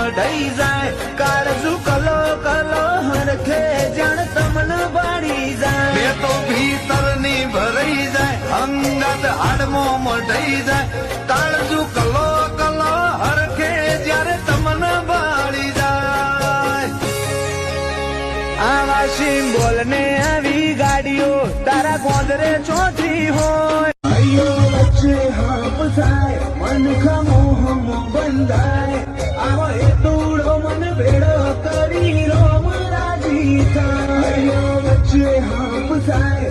અંગાત જાય. કાળજુ કલો કલો હરખે જણ તમન બાળી જાય. જાય તો ભીતરની ભરાઈ જાય. અંગત હાડમો મઢઈ જાય. કાળજુ કલો કલો હરખે જ્યારે તમન બાળી જાય. આવા સિમ્બોલ ને આવી ગાડીઓ, તારા ગોદરે ચોથી હોય ખમોહમ બંધાય. આવો એ તૂડો મન ભેડો કરી રોમ રાજી થાય. વચ્ચે હાપ થાય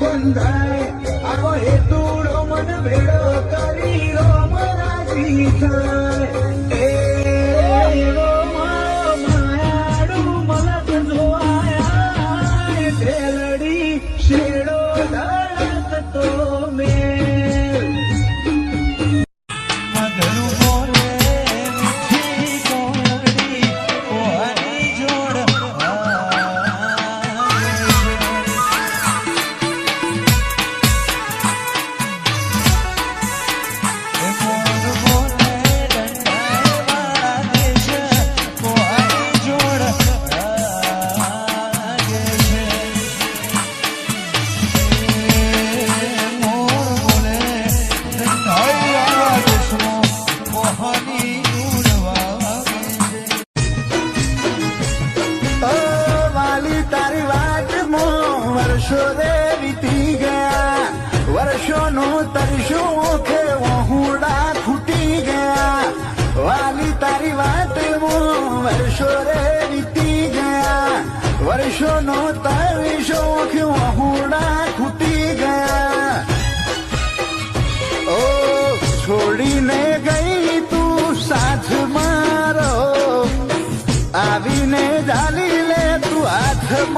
બંધાય. આવો એ તૂડો મન ભેડો કરી રોમ રાજી વર્ષો રે વીતી ગયા. વર્ષોનો તરશો કે વહુડા ખૂટી ગયા. વાલી તારી વાત વર્ષો રે વીતી ગયા. વર્ષોનો તરશો કે વહુડા ખૂટી ગયા. ઓ, છોડીને ગઈ તું સાથ મારો. આવીને જાલી લે તું હાથ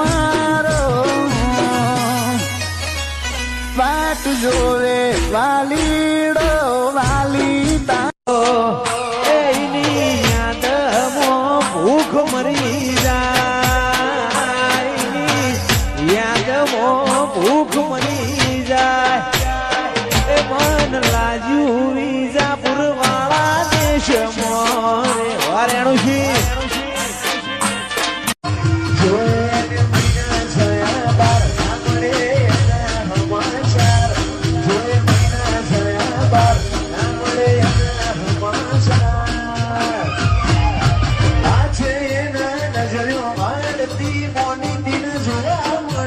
પાટ જોવે વાલીડો વાલી એની યાદમાં ભૂખ મરી જાય યાદમાં ભૂખ મરી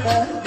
મોની દિન જોયા મળે